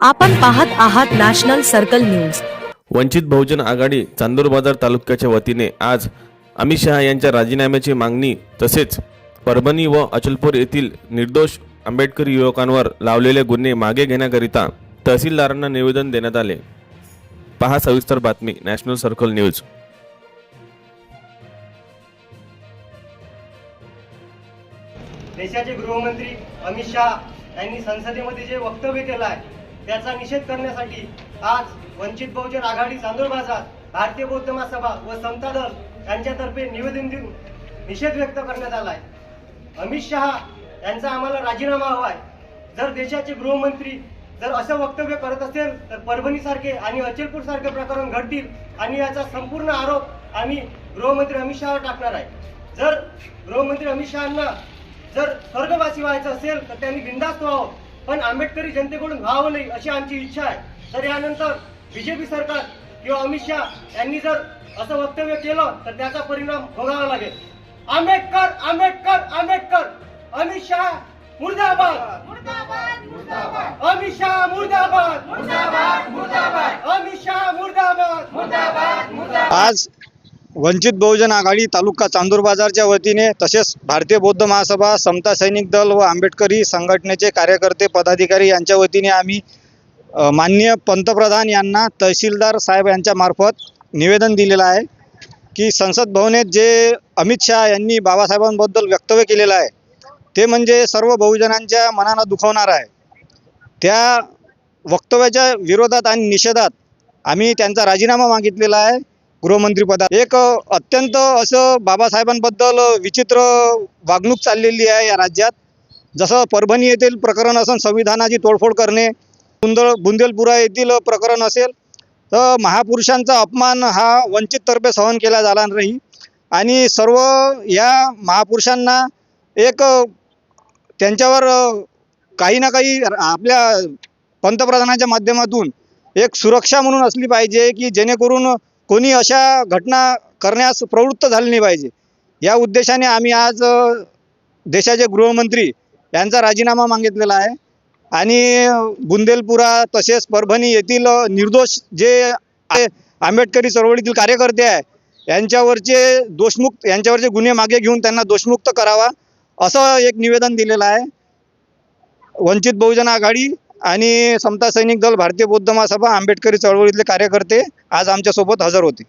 आपण पाहत आहात national circle news. Vanchit Bahujan Aghadi Chandur Bazar तालुक्याच्या वतीने आज अमित शहा यांच्या राजीनाम्याची मागणी तसेच परभणी व अचलपूर येथील निर्दोष आंबेडकरी युवकांवर लावलेले गुन्हे मागे घेण्याकरिता तहसीलदारांना निवेदन देण्यात आले. पहा सविस्तर बातमी नॅशनल सर्कल न्यूज. देशाचे गृहमंत्री अमित शहा यांनी संसदेमध्ये जे वक्तव्य केलं आहे त्याचा निषेध करण्यासाठी आज वंचित बहुजन आघाडी चांदूर बाजार भारतीय बौद्ध महासभा व समता दल यांच्यातर्फे निवेदन देऊन निषेध व्यक्त करण्यात आला आहे अमित शहा यांचा आम्हाला राजीनामा हवा आहे जर देशाचे गृहमंत्री जर असं वक्तव्य करत असेल तर परभणी सारखे आणि अचलपूर सारखे प्रकरण घडतील आणि याचा संपूर्ण आरोप आम्ही गृहमंत्री अमित शहावर टाकणार आहे. जर गृहमंत्री अमित शहांना जर स्वर्गवासी व्हायचं असेल तर त्यांनी बिंदास्त व्हावं. पण आंबेडकरी जनतेकडून व्हावं नाही अशी आमची इच्छा आहे. तर यानंतर बीजेपी सरकार किंवा अमित शहा यांनी जर असं वक्तव्य केलं तर त्याचा परिणाम भोगावा लागेल. आंबेडकर आंबेडकर आंबेडकर! अमित शहा मुर्दाबाद! अमित शहा मुर्दाबाद! अमित शहा मुर्दाबाद! आज वंचित बहुजन आघाडी तालुका चांदूर बाजारच्या वतीने तसेच भारतीय बौद्ध महासभा समता सैनिक दल व आंबेडकरी संघटनेचे कार्यकर्ते पदाधिकारी यांच्या वतीने आम्ही माननीय पंतप्रधान यांना तहसीलदार साहेब यांच्या मार्फत निवेदन दिलेलं आहे की संसद भवनेत जे अमित शहा यांनी बाबासाहेबांबद्दल वक्तव्य केलेलं आहे ते म्हणजे सर्व बहुजनांच्या मनाला दुखवणार आहे. त्या वक्तव्याच्या विरोधात आणि निषेधात आम्ही त्यांचा राजीनामा मागितलेला आहे. गृहमंत्रीपदा. एक अत्यंत असं बाबासाहेबांबद्दल विचित्र वागणूक चाललेली आहे या राज्यात. जसं परभणी येथील प्रकरण असेल संविधानाची तोडफोड करणे बुंदळ बुंदेलपुरा येथील प्रकरण असेल तर महापुरुषांचा अपमान हा वंचिततर्फे सहन केला जाणार नाही. आणि सर्व या महापुरुषांना एक त्यांच्यावर काही ना काही आपल्या पंतप्रधानाच्या माध्यमातून एक सुरक्षा म्हणून असली पाहिजे की जेणेकरून कोणी अशा घटना करण्यास प्रवृत्त झाली नाही पाहिजे. या उद्देशाने आम्ही आज देशाचे गृहमंत्री यांचा राजीनामा मागितलेला आहे. आणि बुंदेलपुरा तसेच परभणी येथील निर्दोष जे आहे, आंबेडकरी चळवळीतील कार्यकर्ते आहे यांच्यावरचे दोषमुक्त यांच्यावरचे गुन्हे मागे घेऊन त्यांना दोषमुक्त करावा असं एक निवेदन दिलेलं आहे. वंचित बहुजन आघाडी आणि समता सैनिक दल भारतीय बौद्ध महासभा आंबेडकरी चळवळीतले कार्यकर्ते आज आमच्यासोबत हजर होते.